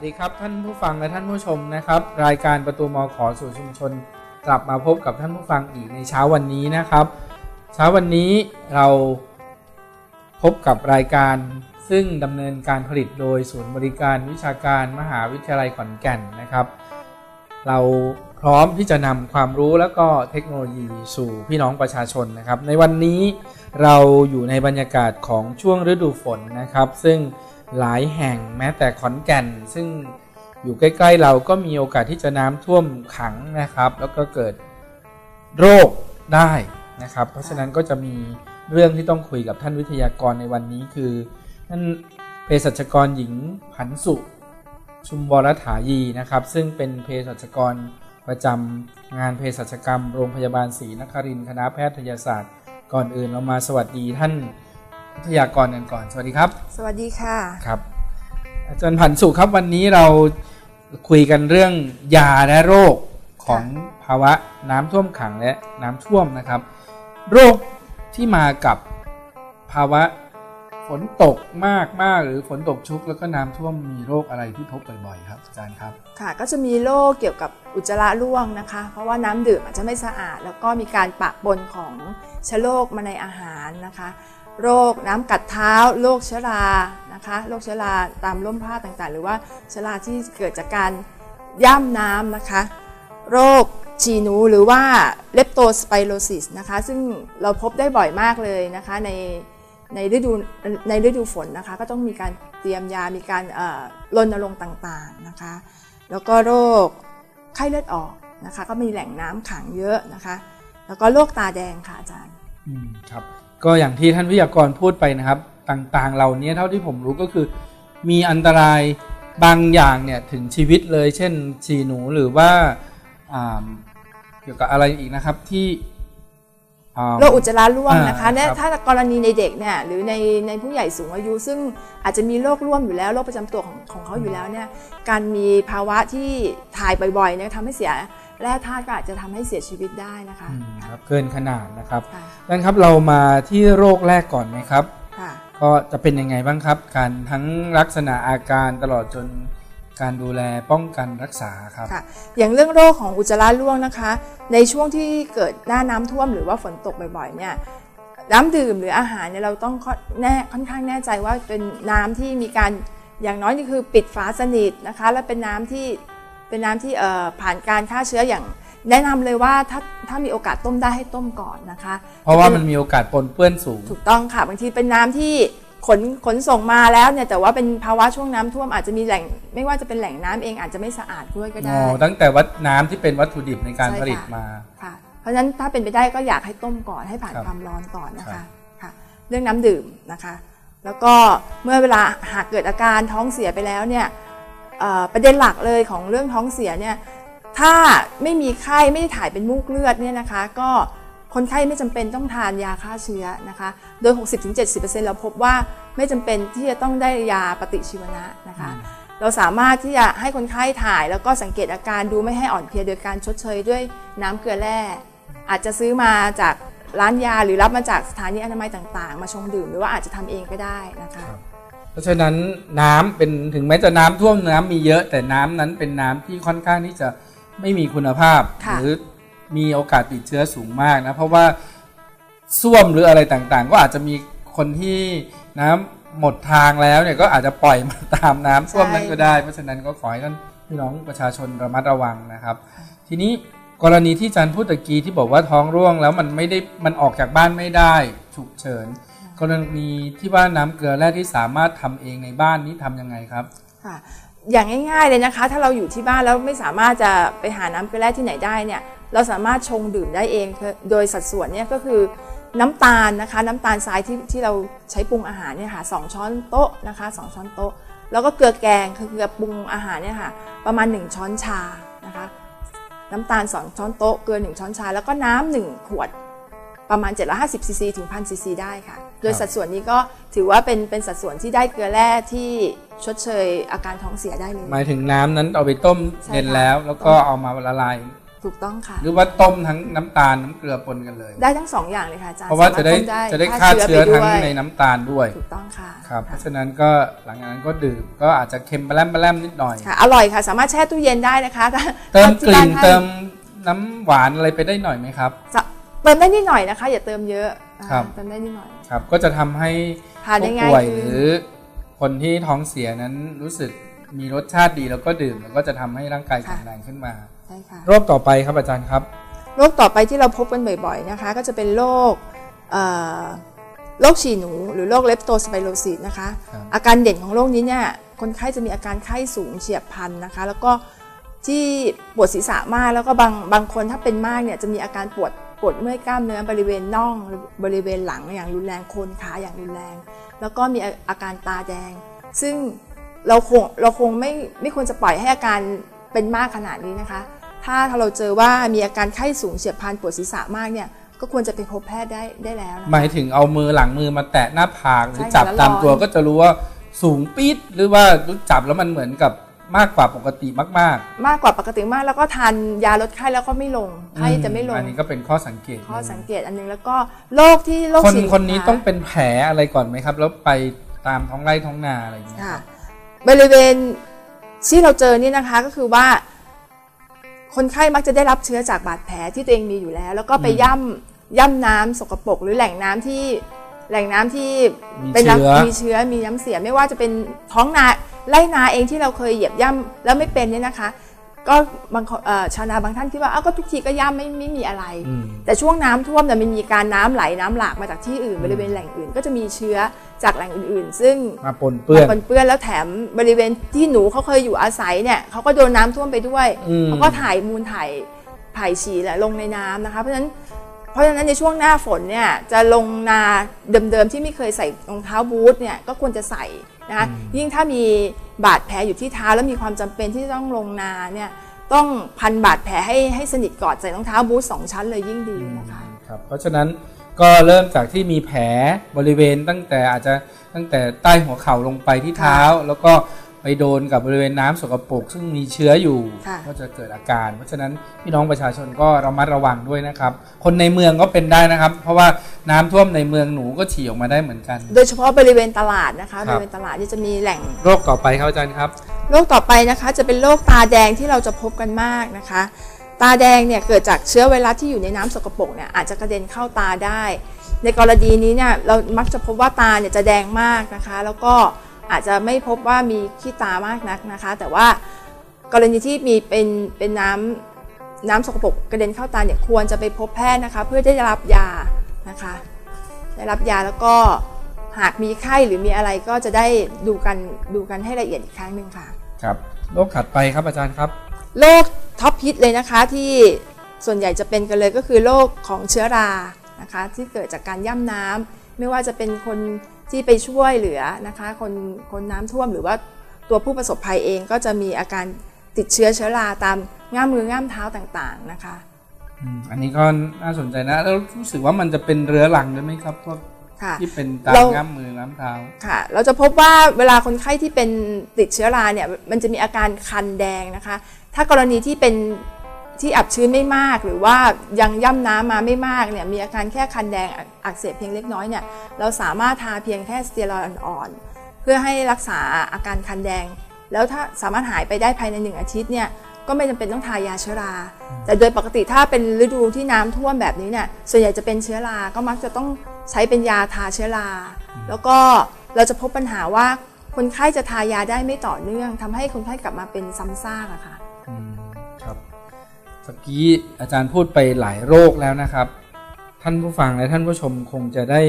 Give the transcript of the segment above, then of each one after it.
วัสดีครับท่านผู้ฟังและท่านผู้ชมนะครับ รายการประตูมอขอสู่ชุมชน กลับมาพบกับท่านผู้ฟังอีกในเช้าวันนี้นะครับ เช้าวันนี้เราพบกับรายการซึ่งดำเนินการผลิตโดยศูนย์บริการวิชาการมหาวิทยาลัยขอนแก่นนะครับ เราพร้อมที่จะนำความรู้แล้วก็เทคโนโลยีสู่พี่น้องประชาชนนะครับ ในวันนี้เราอยู่ในบรรยากาศของช่วงฤดูฝนนะครับ ซึ่ง หลายแห่งแม้แต่ขอนแก่น ซึ่งอยู่ใกล้ ๆ เราก็มีโอกาสที่จะน้ำท่วมขังนะครับ แล้วก็เกิดโรคได้นะครับ เพราะฉะนั้นก็จะมีเรื่องที่ต้องคุยกับท่านวิทยากรในวันนี้คือท่านเภสัชกรหญิงผันสุชุมวรถายีนะครับ ซึ่งเป็นเภสัชกรประจำงานเภสัชกรรม โรงพยาบาลศรีนครินทร์คณะแพทยศาสตร์ ก่อนอื่นเรามาสวัสดีท่าน ทยากรกันก่อน สวัสดีครับ สวัสดีค่ะ ครับ อาจารย์ผันสุครับวันนี้เราคุยกันเรื่องยาและโรคของภาวะน้ำท่วมขังและน้ำท่วมนะครับ โรคที่มากับภาวะฝนตกมากมากๆหรือฝนตกชุก แล้วก็น้ำท่วมมีโรคอะไรที่พบบ่อยๆ ครับอาจารย์ครับ ค่ะก็จะมีโรคเกี่ยวกับอุจจาระร่วงนะคะ เพราะว่าน้ำดื่มอาจจะไม่สะอาด แล้วก็มีการปะปนของเชื้อโรคมาในอาหารนะคะ โรคน้ำกัดเท้า โรคเชื้อรานะคะโรคเชื้อราตามร่มผ้าต่างๆ หรือว่าเชื้อราที่เกิดจากการย่ำน้ำนะคะ โรคฉี่หนูหรือว่าเลปโตสไปโรซิสนะคะ ซึ่งเราพบได้บ่อยมากเลยนะคะในในฤดูในฤดูฝนนะคะ ก็ต้องมีการเตรียมยา มีการรณรงค์ต่างๆนะคะ แล้วก็โรคไข้เลือดออกนะคะ ก็มีแหล่งน้ำขังเยอะนะคะ แล้วก็โรคตาแดงค่ะอาจารย์ อืมครับ ก็อย่างที่ท่านวิทยากรพูดไปนะครับ ต่างๆ เหล่านี้เท่าที่ผมรู้ก็คือ มีอันตรายบางอย่างเนี่ยถึงชีวิตเลย เช่นฉี่หนูหรือว่าอ่าเกี่ยวกับอะไรอีกนะครับที่อ่าโรคอุจจาระร่วงนะคะอ่าเนี่ยครับถ้ากรณีในเด็กเนี่ยหรือในในผู้ใหญ่สูงอายุ ซึ่งอาจจะมีโรคร่วมอยู่แล้วโรคประจำตัวของของเขาอยู่แล้วเนี่ยการมีภาวะที่ถ่ายบ่อยๆเนี่ยทำให้เสีย แร่ธาตุก็อาจจะทำให้เสียชีวิตได้นะคะอืมครับเกินขนาดนะครับค่ะดังนั้นครับเรามาที่โรคแรกก่อนไหมครับค่ะก็จะเป็นยังไงบ้างครับ การทั้งลักษณะอาการตลอดจนการดูแลป้องกันรักษาครับค่ะอย่างเรื่องโรคของอุจจาระร่วงนะคะ ในช่วงที่เกิดหน้าน้ำท่วมหรือว่าฝนตกบ่อยๆเนี่ยน้ำดื่มหรืออาหารเนี่ยเราต้องค่อนแน่ค่อนข้างแน่ใจว่าเป็นน้ำที่มีการอย่างน้อยนี่คือปิดฝาสนิทนะคะ และเป็นน้ำที่ เป็นน้ำที่เอ่อผ่านการฆ่าเชื้ออย่างแนะนำเลยว่าถ้าถ้ามีโอกาสต้มได้ให้ต้มก่อนนะคะ เพราะว่ามันมีโอกาสปนเปื้อนสูง ถูกต้องค่ะ บางทีเป็นน้ำที่ขนขนส่งมาแล้วเนี่ยแต่ว่าเป็นภาวะช่วงน้ำท่วมอาจจะมีแหล่ง ไม่ว่าจะเป็นแหล่งน้ำเองอาจจะไม่สะอาดด้วยก็อ๋ได้อตั้งแต่วัดน้ำที่เป็นวัตถุดิบในการใช่ผลิตค่ะมาค่ะ เพราะฉะนั้นถ้าเป็นไปได้ก็อยากให้ต้มก่อนให้ผ่านครับความร้อนก่อนนะครัคะบค่ะ เรื่องน้ำดื่มนะคะ แล้วก็เมื่อเวลาหากเกิดอาการท้องเสียไปแล้วเนี่ยเอ่อ ประเด็นหลักเลยของเรื่องท้องเสียเนี่ยถ้าไม่มีไข้ไม่ได้ถ่ายเป็นมูกเลือดเนี่ยนะคะก็คนไข้ไม่จำเป็นต้องทานยาฆ่าเชื้อนะคะ โดย 60-70%เราพบว่าไม่จำเป็นที่จะต้องได้ยาปฏิชีวนะนะคะ เราสามารถที่จะให้คนไข้ถ่ายแล้วก็สังเกตอาการดูไม่ให้อ่อนเพลียโดยการชดเชยด้วยน้ำเกลือแร่ อาจจะซื้อมาจากร้านยาหรือรับมาจากสถานีอนามัยต่างๆ มาชงดื่ม หรือว่าอาจจะทำเองก็ได้นะคะ เพราะฉะนั้นน้ำเป็นถึงแม้จะน้ำท่วมน้ำมีเยอะ แต่น้ำนั้นเป็นน้ำที่ค่อนข้างที่จะไม่มีคุณภาพค่ะหรือมีโอกาสติดเชื้อสูงมากนะเพราะว่าส้วมหรืออะไรต่างๆ ก็อาจจะมีคนที่น้ำหมดทางแล้วเนี่ยก็อาจจะปล่อยมาตามน้ำท่วมนั้นก็ได้ เพราะฉะนั้นก็ขอให้ท่านพี่น้องประชาชนระมัดระวังนะครับ ทีนี้กรณีที่อาจันพูดตะกี้ที่บอกว่าท้องร่วงแล้วมันไม่ได้มันออกจากบ้านไม่ได้ฉุกเฉิน กรณีที่ว่าน้ำเกลือแร่ที่สามารถทำเองในบ้านนี้ทำยังไงครับค่ะอย่างง่ายๆเลยนะคะ ถ้าเราอยู่ที่บ้านแล้วไม่สามารถจะไปหาน้ำเกลือแร่ที่ไหนได้เนี่ยเราสามารถชงดื่มได้เองโดยสัดส่วนเนี่ยก็คือน้ำตาลนะคะ น้ำตาลทรายที่ที่เราใช้ปรุงอาหารเนี่ยค่ะสองช้อนโต๊ะนะคะสองช้อนโต๊ะ แล้วก็เกลือแกงคือเกลือปรุงอาหารเนี่ยค่ะประมาณ 1 ช้อนชานะคะ น้ำตาล 2 ช้อนโต๊ะเกลือ 1 ช้อนชา แล้วก็น้ำ1ขวดประมาณ750ซีซีถึง1,000ซีซีได้ค่ะ โดยสัดส่วนนี้ก็ถือว่าเป็นเป็นสัดส่วนที่ได้เกลือแร่ที่ชดเชยอาการท้องเสียได้เลย หมายถึงน้ำนั้นเอาไปต้มใช่เย็นค่ะแล้ว แล้วก็เอามาละลายถูกต้องค่ะ หรือว่าต้มทั้งน้ำตาลน้ำเกลือปนกันเลย ได้ทั้งสองอย่างเลยค่ะอาจารย์เพราะว่าจะได้สมถต้มจะได้ฆ่าเชื้อไปทั้งด้วยในน้ำตาลด้วยถูกต้องค่ะครับเพค่ะราะฉะนั้นก็หลังจากนั้นก็ดื่มก็อาจจะเค็มปลาแรมปลาแรมนิดหน่อยค่ะอร่อยค่ะ สามารถแช่ตู้เย็นได้นะคะถ้าเติมถ้ากที่ลิ่บ้านให้เติมน้ำหวานอะไรไปได้หน่อยไหมครับจะเติมได้นิดหน่อยนะคะ อย่าเติมเยอะอ่า ครับเติมได้นิดหน่อยครับก็จะทำให้ทานได้ผู้ง่ายป่วยขึ้หนรือคนที่ท้องเสียนั้นรู้สึกมีรสชาติดีแล้วก็ดื่ม แล้วก็จะทำให้ร่างกายแข็งแรงขึ้นมาใช่ค่ะโรคต่อไปครับอาจารย์ครับ โรคต่อไปที่เราพบกันบ่อยๆนะคะ ก็จะเป็นโรคเอ่อโรคฉี่หนูหรือโรคเลปโตสไปโรซิสนะคะครับอาการเด่นของโรคนี้เนี่ยคนไข้จะมีอาการไข้สูงเฉียบพลันนะคะ แล้วก็ที่ปวดศีรษะมากแล้วก็บางบางคนถ้าเป็นมากเนี่ยจะมีอาการปวด ปวดเมื่อยกล้ามเนื้อบริเวณน่องหรือบริเวณหลังอย่างรุนแรงโคนขาอย่างรุนแรง แล้วก็มีอาอาการตาแดง ซึ่งเราคงเราคงไม่ไม่ควรจะปล่อยให้อาการเป็นมากขนาดนี้นะคะถ้าถ้าเราเจอว่ามีอาการไข้สูงเฉียบพลันปวดศีรษะมากเนี่ยก็ควรจะไปพบแพทย์ได้ได้แล้วนะคะหมายถึงเอามือหลังมือมาแตะหน้าผากหรือใช่ค่ะจับแล้วตามตัวร้อนก็จะรู้ว่าสูงปี๊ดหรือว่าจับแล้วมันเหมือนกับ มากกว่าปกติมาก มากกว่าปกติมากแล้วก็ทานยาลดไข้แล้วก็ไม่ลงๆไข้จะไม่ลงอันนี้ก็เป็นข้อสังเกตข้อสังเกตอันหนึงแล้วก็โรคที่โรคคนฉี่คนนี้ะต้องเป็นแผลอะไรก่อนไหมครับ แล้วไปตามท้องไร่ท้องนาอะไรอย่างเงี้ยค่ะบริเวณที่เราเจอนี่นะคะก็คือว่า คนไข้มักจะได้รับเชื้อจากบาดแผลที่ตัวเองมีอยู่แล้ว แล้วก็ไปย่ำย่ำน้ำสกปรกหรือแหล่งน้ำที่ แหล่งน้ำที่มีเป็นเชื้อน้ำมีเชื้อมีน้ำเสียไม่ว่าจะเป็นท้องนาไร่นาเองที่เราเคยเหยียบย่ำแล้วไม่เป็นเนี่ยนะคะ ก็บางคนเอ่อชาวนาบางท่านคิดว่าอ้าวก็ทุกทีก็ย่ำไม่ไม่มีอะไรอืมแต่ช่วงน้ำท่วมเนี่ยมันมีการน้ำไหลน้ำหลากมาจากที่อื่นบริเวณแหล่งอื่น ก็จะมีเชื้อจากแหล่งอื่นๆ ซึ่งมาปนเปื้อนมาปนเปื้อนแล้วแถมบริเวณที่หนูเขาเคยอยู่อาศัยเนี่ยเขาก็โดนน้ำท่วมไปด้วยอืมเขาก็ถ่ายมูลถ่ายถ่ายฉี่แหละลงในน้ำนะคะ เพราะฉะนั้น เพราะฉะนั้นในช่วงหน้าฝนเนี่ยจะลงนาเดิมๆที่ไม่เคยใส่รองเท้าบูทเนี่ยก็ควรจะใส่นะคะยิ่งถ้ามีบาดแผลอยู่ที่เท้าแล้วมีความจำเป็นที่จะต้องลงนาเนี่ยต้องพันบาดแผลให้ให้สนิทก่อนใส่รองเท้าบูทสองชั้นเลยยิ่งดีนะคะครับเพราะฉะนั้นก็เริ่มจากที่มีแผลบริเวณตั้งแต่อาจจะตั้งแต่ใต้หัวเข่าลงไปที่เท้า แล้วก็ ไปโดนกับบริเวณน้ำสกปรกซึ่งมีเชื้ออยู่ค่ะก็จะเกิดอาการ เพราะฉะนั้นพี่น้องประชาชนก็ระมัดระวังด้วยนะครับ คนในเมืองก็เป็นได้นะครับ เพราะว่าน้ำท่วมในเมืองหนูก็ฉี่ออกมาได้เหมือนกัน โดยเฉพาะบริเวณตลาดนะคะครับบริเวณตลาดที่จะมีแหล่งโรคต่อไปครับอาจารย์ครับโรคต่อไปนะคะ จะเป็นโรคตาแดงที่เราจะพบกันมากนะคะ ตาแดงเนี่ยเกิดจากเชื้อไวรัสที่อยู่ในน้ำสกปรกเนี่ยอาจจะกระเด็นเข้าตาได้ ในกรณีนี้เนี่ยเรามักจะพบว่าตาเนี่ยจะแดงมากนะคะ แล้วก็ อาจจะไม่พบว่ามีขี้ตามากนักนะคะ แต่ว่ากรณีที่มีเป็นเป็นน้ำน้ำสกปรกกระเด็นเข้าตาเนี่ยควรจะไปพบแพทย์นะคะ เพื่อได้รับยานะคะ ได้รับยาแล้วก็หากมีไข้หรือมีอะไรก็จะได้ดูกันดูกันให้ละเอียดอีกครั้งหนึ่งค่ะครับโรคถัดไปครับอาจารย์ครับโรคท็อปฮิตเลยนะคะที่ส่วนใหญ่จะเป็นกันเลยก็คือโรคของเชื้อรานะคะ ที่เกิดจากการย่ำน้ำไม่ว่าจะเป็นคน ที่ไปช่วยเหลือนะคะคนคนน้ำท่วมหรือว่าตัวผู้ประสบภัยเองก็จะมีอาการติดเชื้อเชื้อราตามง่ามมือง่ามเท้าต่างๆนะคะอืมอันนี้ก็น่าสนใจนะแล้วรู้สึกว่ามันจะเป็นเรื้อรังด้วยไหมครับพวกค่ะที่เป็นตามเราง่ามมือง่ามเท้าค่ะ เราจะพบว่าเวลาคนไข้ที่เป็นติดเชื้อราเนี่ยมันจะมีอาการคันแดงนะคะ ถ้ากรณีที่เป็น ที่อับชื้นไม่มาก หรือว่ายังย่ำน้ำมาไม่มากเนี่ยมีอาการแค่คันแดงอักเสบเพียงเล็กน้อยเนี่ยเราสามารถทาเพียงแค่สเตียรอยด์อ่อนๆเพื่อให้รักษาอาการคันแดง แล้วถ้าสามารถหายไปได้ภายในหนึ่งอาทิตย์เนี่ยก็ไม่จำเป็นต้องทายาเชื้อรา แต่โดยปกติถ้าเป็นฤดูที่น้ำท่วมแบบนี้เนี่ยส่วนใหญ่จะเป็นเชื้อรา ก็มักจะต้องใช้เป็นยาทาเชื้อรา แล้วก็เราจะพบปัญหาว่าคนไข้จะทายาได้ไม่ต่อเนื่องทำให้คนไข้กลับมาเป็นซ้ำซากอะค่ะ ตะกี้อาจารย์พูดไปหลายโรคแล้วนะครับ ท่านผู้ฟังและท่านผู้ชมคงจะได้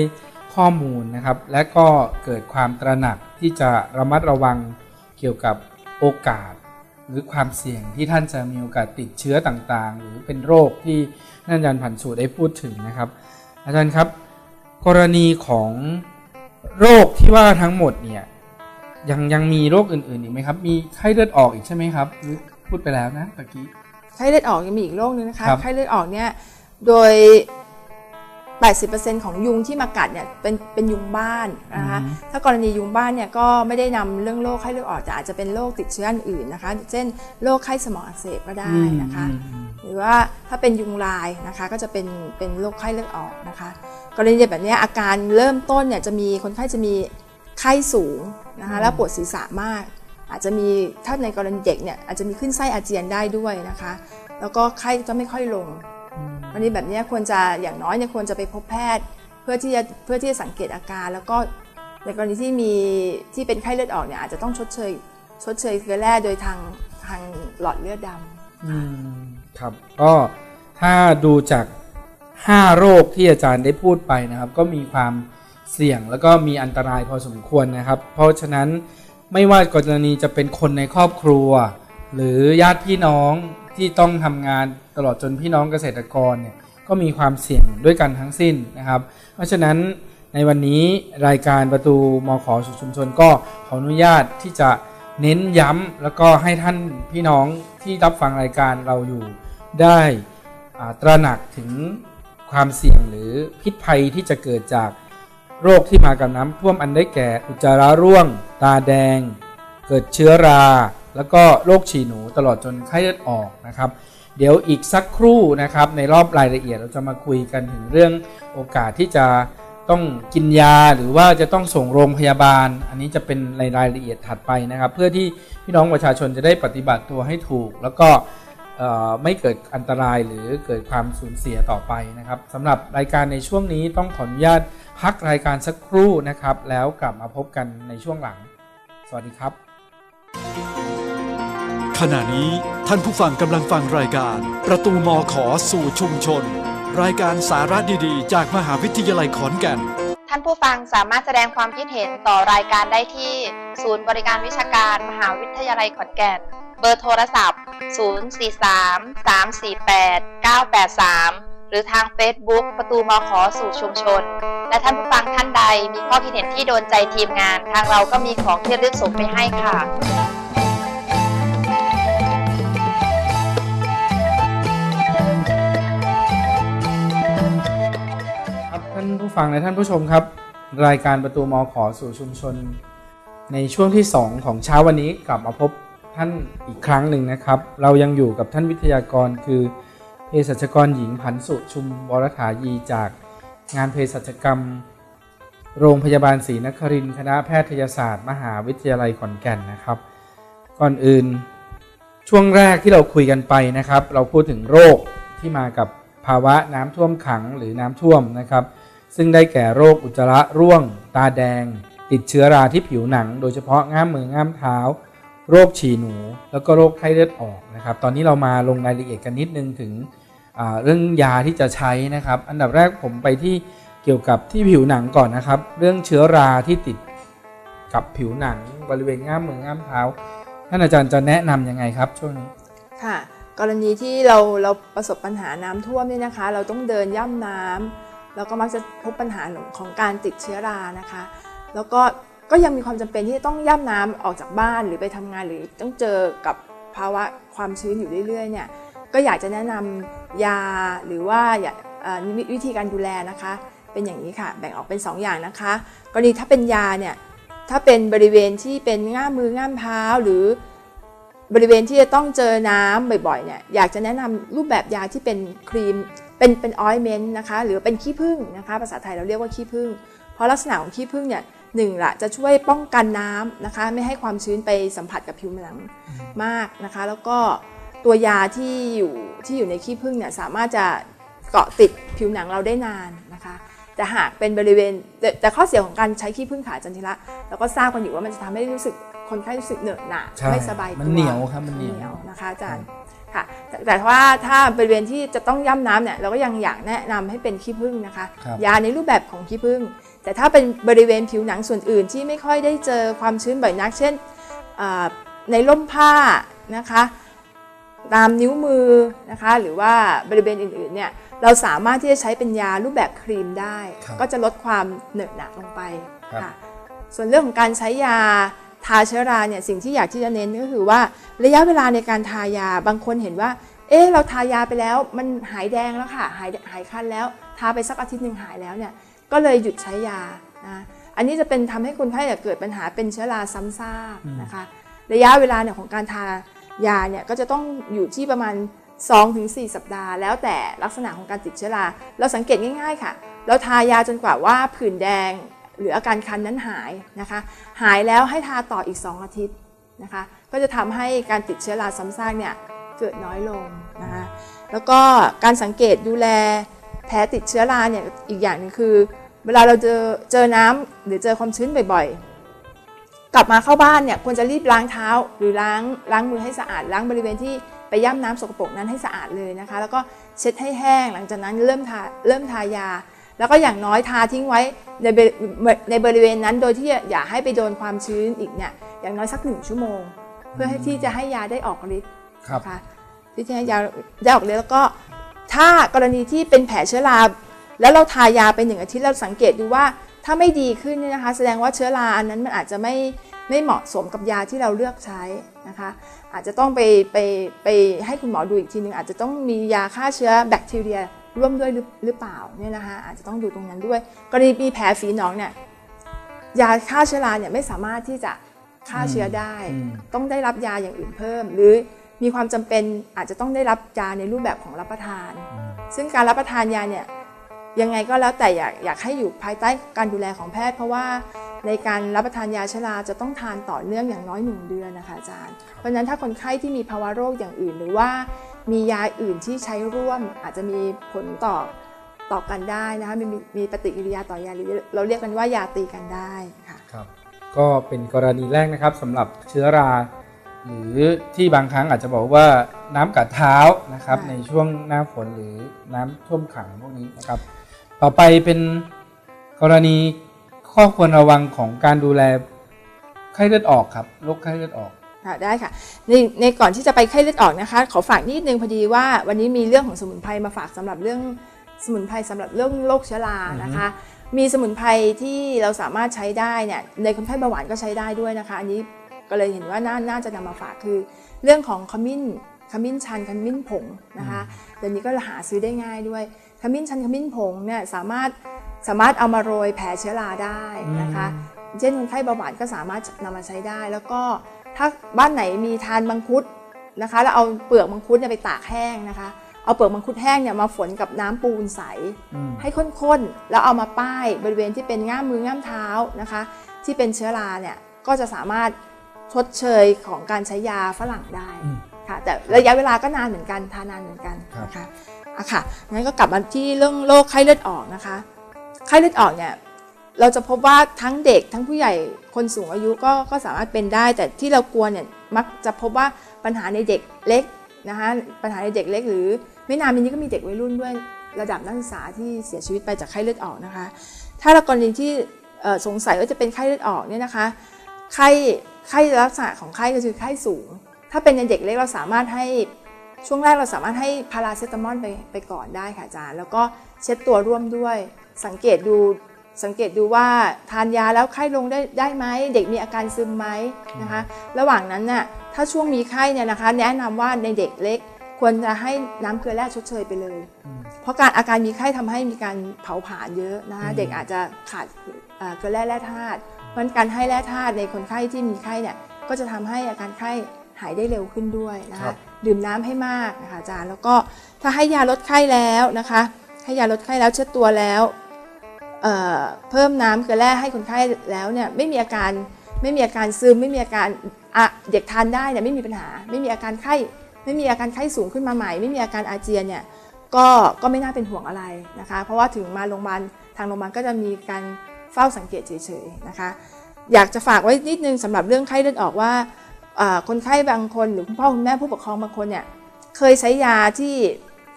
ข้อมูลนะครับ และก็เกิดความตระหนักที่จะระมัดระวังเกี่ยวกับโอกาส หรือความเสี่ยงที่ท่านจะมีโอกาสติดเชื้อต่างๆ หรือเป็นโรคที่ท่านอาจารย์ผันสูตรได้พูดถึงนะครับ อาจารย์ครับ กรณีของโรคที่ว่าทั้งหมดเนี่ยยังยังมีโรคอื่นๆอีกไหมครับ มีไข้เลือดออกอีกใช่ไหมครับหรือพูดไปแล้วนะตะกี้ ข้เลือดออกยังมีอีกโรคนึงนะคะครับ ไข้เลือดออกเนี่ยโดย 80%ของยุงที่มากัดเนี่ยเป็นเป็นยุงบ้านนะคะอืมถ้ากรณียุงบ้านเนี่ยก็ไม่ได้นำเรื่องโรคไข้เลือดออกแต่อาจจะเป็นโรคติดเชื้ออื่นนะคะ เช่นโรคไข้สมองอักเสบก็ได้นะคะอืมอืม หรือว่าถ้าเป็นยุงลายนะคะก็จะเป็นเป็นโรคไข้เลือดออกนะคะ กรณีแบบเนี้ยอาการเริ่มต้นเนี่ยจะมีคนไข้จะมีไข้สูงนะคะแล้วปวดศีรษะมาก อาจจะมีถ้าในกรณีเด็กเนี่ยอาจจะมีขึ้นไส้อาเจียนได้ด้วยนะคะ แล้วก็ไข้จะไม่ค่อยลงอืมวันนี้แบบเนี้ยควรจะอย่างน้อยเนี่ยควรจะไปพบแพทย์ เพื่อที่จะเพื่อที่จะสังเกตอาการ แล้วก็ในกรณีที่มีที่เป็นไข้เลือดออกเนี่ยอาจจะต้องชดเชยชดเชยเกลือแร่โดยทางทางหลอดเลือดดำอืมครับก็ถ้าดูจาก 5 โรคที่อาจารย์ได้พูดไปนะครับ ก็มีความเสี่ยงแล้วก็มีอันตรายพอสมควรนะครับ เพราะฉะนั้น ไม่ว่ากรณีจะเป็นคนในครอบครัว หรือญาติพี่น้องที่ต้องทำงานตลอดจนพี่น้องเกษตรกรเนี่ยก็มีความเสี่ยงด้วยกันทั้งสิ้นนะครับ เพราะฉะนั้นในวันนี้รายการประตูมขอสู่ชุมชนก็ขออนุญาตที่จะเน้นย้ำแล้วก็ให้ท่านพี่น้องที่รับฟังรายการเราอยู่ได้ตระหนักถึงความเสี่ยงหรือพิษภัยที่จะเกิดจาก โรคที่มากับน้ำท่วมอันได้แก่ อุจจาระร่วง ตาแดง เกิดเชื้อรา แล้วก็โรคฉี่หนูตลอดจนไข้เลือดออกนะครับ เดี๋ยวอีกสักครู่นะครับ ในรอบรายละเอียดเราจะมาคุยกันถึงเรื่องโอกาสที่จะต้องกินยาหรือว่าจะต้องส่งโรงพยาบาล อันนี้จะเป็นในรายละเอียดถัดไปนะครับ เพื่อที่พี่น้องประชาชนจะได้ปฏิบัติตัวให้ถูก แล้วก็ ไม่เกิดอันตรายหรือเกิดความสูญเสียต่อไปนะครับสำหรับรายการในช่วงนี้ต้องขออนุญาตพักรายการสักครู่นะครับ แล้วกลับมาพบกันในช่วงหลัง สวัสดีครับ ขณะนี้ท่านผู้ฟังกำลังฟังรายการ ประตูมอขอสู่ชุมชน รายการสาระดีๆ จากมหาวิทยาลัยขอนแก่น ท่านผู้ฟังสามารถแสดงความคิดเห็นต่อรายการได้ที่ ศูนย์บริการวิชาการ มหาวิทยาลัยขอนแก่น เบอร์โทรศัพท์ 043 348 983 หรือทาง Facebook ประตูมอขอสู่ชุมชน และท่านผู้ฟังท่านใดมีข้อคิดเห็นที่โดนใจทีมงาน ทางเราก็มีของที่ระลึกส่งไปให้ค่ะครับท่านผู้ฟังและท่านผู้ชมครับ รายการประตูมอขอสู่ชุมชน ในช่วงที่ 2 ของเช้าวันนี้กลับมาพบ ท่านอีกครั้งหนึ่งนะครับ เรายังอยู่กับท่านวิทยากรคือเภสัชกรหญิงพันสุชุมวรถายีจากงานเภสัชกรรม โรงพยาบาลศรีนครินทร์คณะแพทยศาสตร์ มหาวิทยาลัยขอนแก่นนะครับ ก่อนอื่นช่วงแรกที่เราคุยกันไปนะครับ เราพูดถึงโรคที่มากับภาวะน้ำท่วมขังหรือน้ำท่วมนะครับ ซึ่งได้แก่โรคอุจจาระร่วง ตาแดง ติดเชื้อราที่ผิวหนัง โดยเฉพาะง่ามมือง่ามเท้า โรคฉี่หนู แล้วก็โรคไข้เลือดออกนะครับ ตอนนี้เรามาลงรายละเอียดกันนิดนึงถึงเรื่องยาที่จะใช้นะครับ อันดับแรกผมไปที่เกี่ยวกับที่ผิวหนังก่อนนะครับ เรื่องเชื้อราที่ติดกับผิวหนังบริเวณง่ามมือง่ามเท้าท่านอาจารย์จะแนะนำยังไงครับช่วงนี้ค่ะ กรณีที่เราเราประสบปัญหาน้ำท่วมเนี่ยนะคะ เราต้องเดินย่ำน้ำแล้วก็มักจะพบปัญหาของการติดเชื้อรานะคะ แล้วก็ ก็ยังมีความจำเป็นที่จะต้องย่ำน้ำออกจากบ้านหรือไปทำงานหรือต้องเจอกับภาวะความชื้นอยู่เรื่อยๆเนี่ยก็อยากจะแนะนำยาหรือว่าอยากเอ่อวิวิธีการดูแลนะคะ เป็นอย่างนี้ค่ะ แบ่งออกเป็น 2 อย่างนะคะกรณีถ้าเป็นยาเนี่ยถ้าเป็นบริเวณที่เป็นง่ามมือง่ามเท้าหรือบริเวณที่จะต้องเจอน้ำบ่อยๆเนี่ยอยากจะแนะนำรูปแบบยาที่เป็นครีมเป็นเป็นออยเมนต์นะคะ หรือเป็นขี้ผึ้งนะคะ ภาษาไทยเราเรียกว่าขี้ผึ้งเพราะลักษณะของขี้ผึ้งเนี่ย หนึ่งละจะช่วยป้องกันน้ำนะคะ ไม่ให้ความชื้นไปสัมผัสกับผิวหนังมากนะคะ แล้วก็ตัวยาที่อยู่ที่อยู่ในขี้ผึ้งเนี่ยสามารถจะเกาะติดผิวหนังเราได้นานนะคะแต่หากเป็นบริเวณแต่แต่ข้อเสียของการใช้ขี้ผึ้งขาจันทิละเราก็ทราบกันอยู่ว่ามันจะทำให้รู้สึกคนไข้รู้สึกเหนอะหนะใช่ไม่สบายตัวมันเหนียวครับมันเหนียวนะคะอาจารย์ค่ะแต่แต่ว่าถ้าบริเวณที่จะต้องย่ำน้ำเนี่ยเราก็ยังอยากแนะนำให้เป็นขี้ผึ้งนะคะครับยาในรูปแบบของขี้ผึ้ง แต่ถ้าเป็นบริเวณผิวหนังส่วนอื่นที่ไม่ค่อยได้เจอความชื้นบ่อยนัก เช่นอ่าในร่มผ้านะคะตามนิ้วมือนะคะหรือว่าบริเวณอื่นๆเนี่ยเราสามารถที่จะใช้เป็นยารูปแบบครีมได้ครับก็จะลดความเหนอะหนะลงไปครับค่ะส่วนเรื่องของการใช้ยาทาเชื้อราเนี่ยสิ่งที่อยากที่จะเน้นก็คือว่าระยะเวลาในการทายาบางคนเห็นว่า เอ๊ะเราทายาไปแล้ว มันหายแดงแล้วค่ะหายหายคันแล้ว ทาไปสักอาทิตย์หนึ่งหายแล้วเนี่ย ก็เลยหยุดใช้ยานะอันนี้จะเป็นทำให้คนไข้เนี่ยเกิดปัญหาเป็นเชื้อราซ้ำซากนะคะระยะเวลาเนี่ยของการทายาเนี่ยก็จะต้องอยู่ที่ประมาณ 2-4 สัปดาห์ แล้วแต่ลักษณะของการติดเชื้อราเราสังเกตง่าย ๆ ค่ะ เราทายาจนกว่าว่าผื่นแดงหรืออาการคันนั้นหายนะคะ หายแล้วให้ทาต่ออีก 2 อาทิตย์นะคะ ก็จะทำให้การติดเชื้อราซ้ำซากเนี่ยเกิดน้อยลงนะคะแล้วก็การสังเกตดูแลแผลติดเชื้อราเนี่ยอีกอย่างหนึงคือ เวลาเราเจอเจอน้ำหรือเจอความชื้นบ่อยๆ กลับมาเข้าบ้านเนี่ยควรจะรีบล้างเท้า หรือล้างล้างมือให้สะอาดล้างบริเวณที่ไปย่ำน้ำสกปรกนั้นให้สะอาดเลยนะคะ แล้วก็เช็ดให้แห้ง หลังจากนั้นเริ่มทาเริ่มทายา แล้วก็อย่างน้อยทาทิ้งไว้ในบริในบริเวณนั้น โดยที่อย่าให้ไปโดนความชื้นอีกเนี่ยอย่างน้อยสักหนึ่งชั่วโมง เพื่อให้ที่จะให้ยาได้ออกฤทธิ์ครับนะคะที่จะให้ยาได้ออกฤทธิ์แล้วก็ถ้ากรณีที่เป็นแผลเชื้อรา แล้วเราทายาไปหนึ่งอาทิตย์เราสังเกตดูว่าถ้าไม่ดีขึ้นเนี่ยนะคะ แสดงว่าเชื้อราอันนั้นมันอาจจะไม่ไม่เหมาะสมกับยาที่เราเลือกใช้นะคะ อาจจะต้องไปไปไปให้คุณหมอดูอีกทีนึงอาจจะต้องมียาฆ่าเชื้อแบคทีเรียร่วมด้วยหรือหรือเปล่าเนี่ยนะคะอาจจะต้องดูตรงนั้นด้วย กรณีมีแผลฝีหนองเนี่ยยาฆ่าเชื้อราเนี่ยไม่สามารถที่จะฆ่าเชื้อได้อืมต้องได้รับยาอย่างอื่นเพิ่ม หรือมีความจำเป็นอาจจะต้องได้รับยาในรูปแบบของรับประทาน ซึ่งการรับประทานยาเนี่ย ยังไงก็แล้วแต่อยากอยากให้อยู่ภายใต้การดูแลของแพทย์ เพราะว่าในการรับประทานยาชราจะต้องทานต่อเนื่องอย่างน้อยหนึ่งเดือนนะคะอาจารย์ เพราะฉะนั้นถ้าคนไข้ที่มีภาวะโรคอย่างอื่น หรือว่ามียาอื่นที่ใช้ร่วมอาจจะมีผลต่อต่อกันได้นะคะมีมีมีปฏิกิริยาต่อยาหรือเราเรียกกันว่ายาตีกันได้ค่ะครับก็เป็นกรณีแรกนะครับสำหรับเชื้อรา หรือที่บางครั้งอาจจะบอกว่าน้ำกัดเท้านะครับค่ะในช่วงหน้าฝนหรือน้ำท่วมขังพวกนี้นะครับ ต่อไปเป็นกรณีข้อควรระวังของการดูแลไข้เลือดออกครับโรคไข้เลือดออกค่ะได้ค่ะในในก่อนที่จะไปไข้เลือดออกนะคะ ขอฝากนิดนึงพอดีว่าวันนี้มีเรื่องของสมุนไพรมาฝากสำหรับเรื่องสมุนไพรสำหรับเรื่องโรคเชื้อรานะคะ มีสมุนไพรที่เราสามารถใช้ได้เนี่ยในคนไข้เบาหวานก็ใช้ได้ด้วยนะคะ อันนี้ก็เลยเห็นว่าน่าน่าจะนำมาฝากคือ เรื่องของขมิ้นขมิ้นชันขมิ้นผงนะคะเดี๋ยวนี้ก็หาซื้อได้ง่ายด้วย ขมิ้นชันขมิ้นผงเนี่ยสามารถสามารถเอามาโรยแผลเชื้อราได้นะคะเช่นคนไข้เบาหวานก็สามารถนำมาใช้ได้ แล้วก็ถ้าบ้านไหนมีทานมังคุดนะคะแล้วเอาเปลือกมังคุดเนี่ยไปตากแห้งนะคะ เอาเปลือกมังคุดแห้งเนี่ยมาฝนกับน้ำปูนใสอืมให้ข้นๆ แล้วเอามาป้ายบริเวณที่เป็นง่ามมือง่ามเท้านะคะ ที่เป็นเชื้อราเนี่ยก็จะสามารถชดเชยของการใช้ยาฝรั่งได้อืมค่ะแต่ระยะเวลาก็นานเหมือนกันทานานเหมือนกันครับนะคะ อะค่ะงั้นก็กลับมาที่เรื่องโรคไข้เลือดออกนะคะไข้เลือดออกเนี่ยเราจะพบว่าทั้งเด็กทั้งผู้ใหญ่คนสูงอายุก็ก็สามารถเป็นได้ แต่ที่เรากลัวเนี่ยมักจะพบว่าปัญหาในเด็กเล็กนะคะปัญหาในเด็กเล็ก หรือไม่นานมานี้ก็มีเด็กวัยรุ่นด้วยระดับนักศึกษาที่เสียชีวิตไปจากไข้เลือดออกนะคะ ถ้าเรากรณีที่สงสัยว่าจะเป็นไข้เลือดออกเนี่ยนะคะไข้ไข้ลักษณะของไข้ก็คือไข้สูง ถ้าเป็นในเด็กเล็กเราสามารถให้ ช่วงแรกเราสามารถให้พาราเซตามอลไปไปก่อนได้ค่ะอาจารย์ แล้วก็เช็ดตัวร่วมด้วย สังเกตดูสังเกตดูว่าทานยาแล้วไข้ลงได้ได้ไหมเด็กมีอาการซึมไหมนะคะ ระหว่างนั้นน่ะถ้าช่วงมีไข้เนี่ยนะคะ แนะนำว่าในเด็กเล็กควรจะให้น้ำเกลือแร่ชดเชยไปเลย เพราะการอาการมีไข้ทำให้มีการเผาผลาญเยอะนะคะอืมเด็กอาจจะขาดเอ่อเกลือแร่แร่ธาตุเพราะฉะนั้นการให้แร่ธาตุในคนไข้ที่มีไข้เนี่ยก็จะทำให้อาการไข้ หายได้เร็วขึ้นด้วยนะครัคะบดื่มน้ำให้มากนะคะอาจารย์แล้วก็ถ้าให้ยาลดไข้แล้วนะคะ ให้ยาลดไข้แล้วเช็ดตัวแล้วเอ่อเพิ่มน้ำเกลือแร่ให้คนไข้แล้วเนี่ยไม่มีอาการไม่มีอาการซึมไม่มีอาการอะเด็กทานได้เนี่ยไม่มีปัญหา ไม่มีอาการไข้ไม่มีอาการไข้สูงขึ้นมาใหม่ ไม่มีอาการอาเจียนเนี่ยก็ก็ไม่น่าเป็นห่วงอะไรนะคะ เพราะว่าถึงมาโรงพยาบาลทางโรงพยาบาลก็จะมีการเฝ้าสังเกตเฉยๆนะคะ อยากจะฝากไว้นิดนึงสำหรับเรื่องไข้เลือดออกว่าอ่า คนไข้บางคนหรือคุณพ่อคุณแม่ผู้ปกครองบางคนเนี่ยเคยใช้ยาที่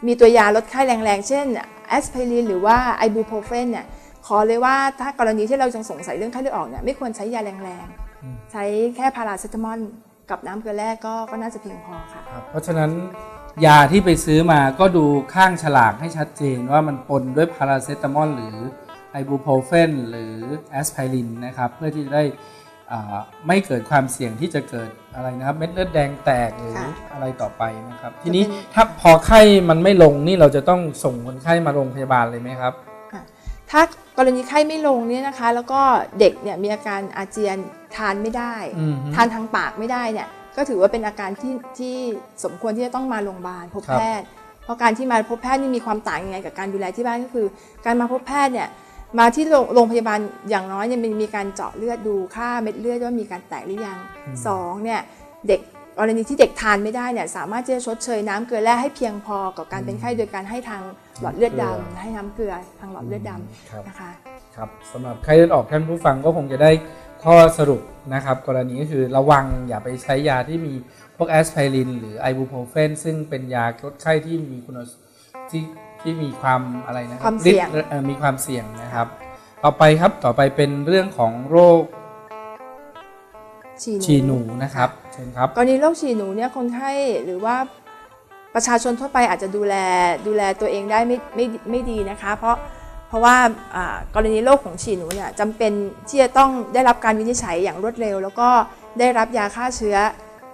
มีตัวยาลดไข้แรงๆ เช่นแอสไพรินหรือว่าไอบูโพรเฟนเนี่ยขอเลยว่าถ้ากรณีที่เรายังสงสัยเรื่องไข้เลือดออกเนี่ยไม่ควรใช้ยาแรงๆ ใช้แค่พาราเซตามอลกับน้ำเกลือแร่ก็ก็น่าจะเพียงพอค่ะครับเพราะฉะนั้นยาที่ไปซื้อมาก็ดูข้างฉลากให้ชัดเจนว่ามันปนด้วยพาราเซตามอลหรือไอบูโพรเฟนหรือแอสไพรินนะครับเพื่อที่จะได้อ่า ไม่เกิดความเสี่ยงที่จะเกิดอะไรนะครับ เม็ดเลือดแดงแตกหรือค่ะอะไรต่อไปนะครับ ทีนี้จะเป็นถ้าพอไข้มันไม่ลงนี่เราจะต้องส่งคนไข้มาโรงพยาบาลเลยไหมครับค่ะถ้ากรณีไข้ไม่ลงเนี่ยนะคะ แล้วก็เด็กเนี่ยมีอาการอาเจียนทานไม่ได้อืมฮึทานทางปากไม่ได้เนี่ยก็ถือว่าเป็นอาการที่ที่สมควรที่จะต้องมาโรงพยาบาลพบครับแพทย์ เพราะการที่มาพบแพทย์นี่มีความต่างยังไงกับการดูแลที่บ้านก็คือ การมาพบแพทย์เนี่ย มาที่โรงโรงพยาบาลอย่างน้อยเนี่ยมันมีการเจาะเลือดดูค่าเม็ดเลือดว่ามีการแตกหรือยังสองเนี่ยเด็กกรณีที่เด็กทานไม่ได้เนี่ยสามารถที่จะชดเชยน้ำเกลือแร่ให้เพียงพอกับการเป็นไข้โดยการให้ทางหลอดเลือดดำให้น้ำเกลือทางหลอดเลือดดครับำนะคะครับสำหรับไข้เลือดออกท่านผู้ฟังก็คงจะได้ข้อสรุปนะครับกรณีก็คือระวังอย่าไปใช้ยาที่มีพวกแอสไพรินหรือไอบูโพรเฟนซึ่งเป็นยาลดไข้ที่มีคุณสที่ ที่มีความอะไรนะครัความเสี่ยงฤทธิ์เอ่อมีความเสี่ยงนะครับ ต่อไปครับต่อไปเป็นเรื่องของโรคฉี่หนูนะครับเชิญครับกรณีโรคฉี่หนูเนี่ยคนไข้หรือว่าประชาชนทั่วไปอาจจะดูแลดูแลตัวเองได้ไม่ไม่ไม่ดีนะคะ เพราะเพราะว่าอ่ากรณีโรคของฉี่หนูเนี่ยจำเป็นที่จะต้องได้รับการวินิจฉัยอย่างรวดเร็ว แล้วก็ได้รับยาฆ่าเชื้อ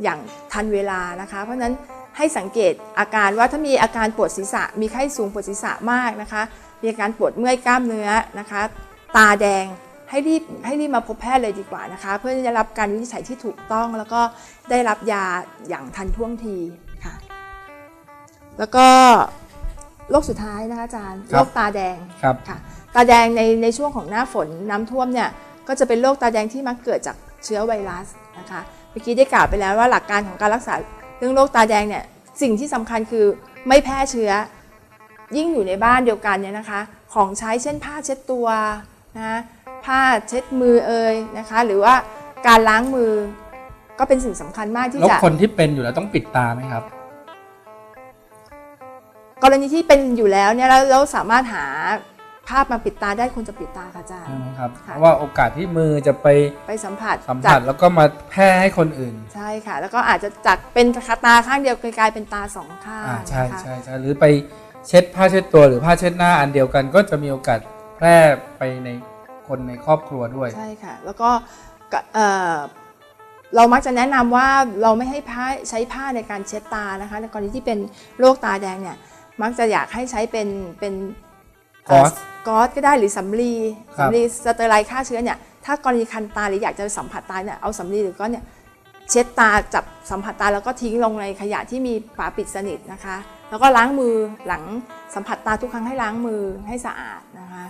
อย่างทันเวลานะคะ เพราะฉะนั้น ให้สังเกตอาการว่าถ้ามีอาการปวดศีรษะ มีไข้สูงปวดศีรษะมากนะคะ มีอาการปวดเมื่อยกล้ามเนื้อนะคะ ตาแดงให้รีบให้รีบมาพบแพทย์เลยดีกว่านะคะ เพื่อที่จะรับการวินิจฉัยที่ถูกต้องแล้วก็ได้รับยาอย่างทันท่วงทีค่ะ แล้วก็โรคสุดท้ายนะคะอาจารย์ครับโรคตาแดงครับค่ะ ตาแดงในในช่วงของหน้าฝนน้ำท่วมเนี่ยก็จะเป็นโรคตาแดงที่มักเกิดจากเชื้อไวรัสนะคะเมื่อกี้ได้กล่าวไปแล้วว่าหลักการของการรักษา เรื่องโรคตาแดงเนี่ยสิ่งที่สำคัญคือไม่แพร่เชื้อ ยิ่งอยู่ในบ้านเดียวกันเนี่ยนะคะ ของใช้เช่นผ้าเช็ดตัวนะผ้าเช็ดมือเอ่ยนะคะ หรือว่าการล้างมือ ก็เป็นสิ่งสำคัญมากที่แล้วจะคนที่เป็นอยู่แล้วต้องปิดตาไหมครับ กรณีที่เป็นอยู่แล้วเนี่ยแล้วแล้วสามารถหา ภาพมาปิดตาได้ควรจะปิดตาค่ะอาจารย์ใช่ไหมครับค่ะ เพราะว่าโอกาสที่มือจะไปไปสัมผัสสัมจาผักสแล้วก็มาแพร่ให้คนอื่นใช่ค่ะ แล้วก็อาจจะจากเป็นตาข้างเดียวกลายเป็นตาสองข้างอ่าใช่นะคะใช่ใช่หรือไปเช็ดผ้าเช็ดตัวหรือผ้าเช็ดหน้าอันเดียวกัน ก็จะมีโอกาสแพร่ไปในคนในครอบครัวด้วย ใช่ค่ะ แล้วก็กะเอ่อเรามักจะแนะนำว่าเราไม่ให้ผ้าใช้ผ้าในการเช็ดตานะคะในกรณีที่เป็นโรคตาแดงเนี่ยมักจะอยากให้ใช้เป็นเป็นก๊อซ ก๊อซก็ได้หรือสำลีครับ สำลีสเตอร์ไลน์ฆ่าเชื้อเนี่ยถ้ากรณีคันตาหรืออยากจะสัมผัสตาเนี่ยเอาสำลีหรือก๊อซเนี่ยเช็ดตาจับสัมผัสตาแล้วก็ทิ้งลงในขยะที่มีฝาปิดสนิทนะคะ แล้วก็ล้างมือหลังสัมผัสตาทุกครั้งให้ล้างมือให้สะอาดนะคะ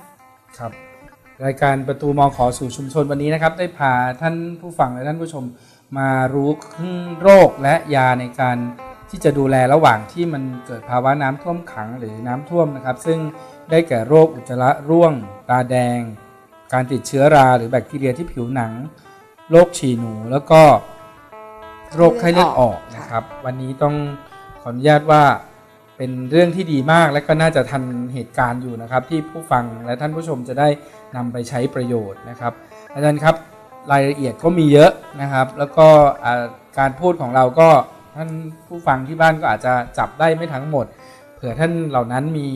ครับ รายการประตูมอขอสู่ชุมชนวันนี้นะครับ ได้พาท่านผู้ฟังและท่านผู้ชมมารู้โรคและยาในการที่จะดูแลระหว่างที่มันเกิดภาวะน้ำท่วมขังหรือน้ำท่วมนะครับ ซึ่ง ได้แก่โรคอุจจาระร่วง ตาแดง การติดเชื้อราหรือแบคทีเรียที่ผิวหนัง โรคฉี่หนูแล้วก็โรคไข้เลือดออกนะครับ วันนี้ต้องขออนุญาตว่าเป็นเรื่องที่ดีมากและก็น่าจะทันเหตุการณ์อยู่นะครับ ที่ผู้ฟังและท่านผู้ชมจะได้นำไปใช้ประโยชน์นะครับ อาจารย์ครับรายละเอียดก็มีเยอะนะครับ แล้วก็การพูดของเราก็ท่านผู้ฟังที่บ้านก็อาจจะจับได้ไม่ทั้งหมด เผื่อท่านเหล่านั้นมี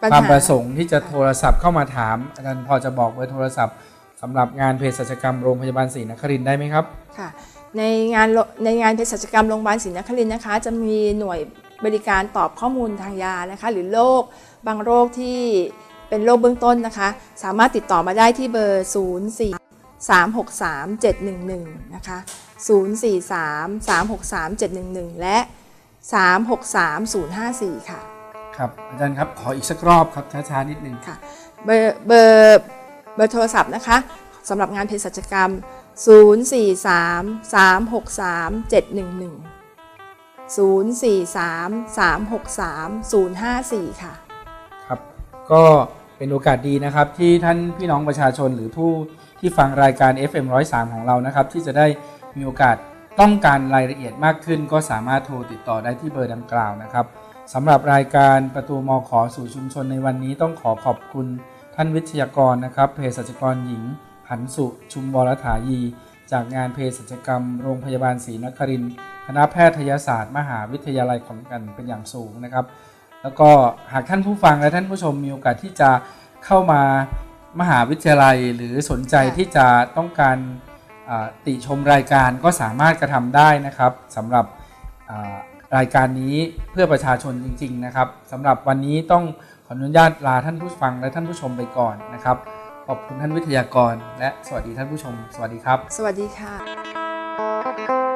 ความหาประสงค์ที่จะโทรศัพท์เข้ามาถาม อาจารย์พอจะบอกเบอร์โทรศัพท์สำหรับงานเภสัชกรรมโรงพยาบาลศรีนครินทร์ได้ไหมครับค่ะในงานโรในงานเภสัชกรรมโรงพยาบาลศรีนครินทร์นะคะ จะมีหน่วยบริการตอบข้อมูลทางยานะคะ หรือโรคบางโรคที่เป็นโรคเบื้องต้นนะคะ สามารถติดต่อมาได้ที่เบอร์ 0 4 3 6 3 7 1 1 นะคะ 0 4 3 3 6 3 7 1 1 และ 3 6 3 0 5 4 ค่ะ ครับอาจารย์ครับขออีกสักรอบครับช้าๆนิดนึงค่ะเบอร์เบอร์เบอร์โทรศัพท์นะคะสำหรับงานเภสัชกรรม 043 363 711 043 363 054 ค่ะ ครับก็เป็นโอกาสดีนะครับที่ท่านพี่น้องประชาชนหรือผู้ที่ฟังรายการ FM 103 ของเรานะครับ ที่จะได้มีโอกาสต้องการรายละเอียดมากขึ้น ก็สามารถโทรติดต่อได้ที่เบอร์ดังกล่าวนะครับ สำหรับรายการประตูมอขอสู่ชุมชนในวันนี้ต้องขอขอบคุณท่านวิทยากรนะครับเภสัชกรหญิงผันสุชุมวรฐายี จากงานเภสัชกรรม โรงพยาบาลศรีนครินทร์คณะแพทยศาสตร์ มหาวิทยาลัยขอนแก่นเป็นอย่างสูงนะครับ แล้วก็หากท่านผู้ฟังและท่านผู้ชมมีโอกาสที่จะเข้ามามหาวิทยาลัยหรือสนใจที่จะต้องการติชมรายการก็สามารถกระทำได้นะครับสำหรับ รายการนี้เพื่อประชาชนจริง ๆ นะครับสำหรับวันนี้ต้องขออนุญาตลาท่านผู้ฟังและท่านผู้ชมไปก่อนนะครับ ขอบคุณท่านวิทยากร และสวัสดีท่านผู้ชม สวัสดีครับ สวัสดีค่ะ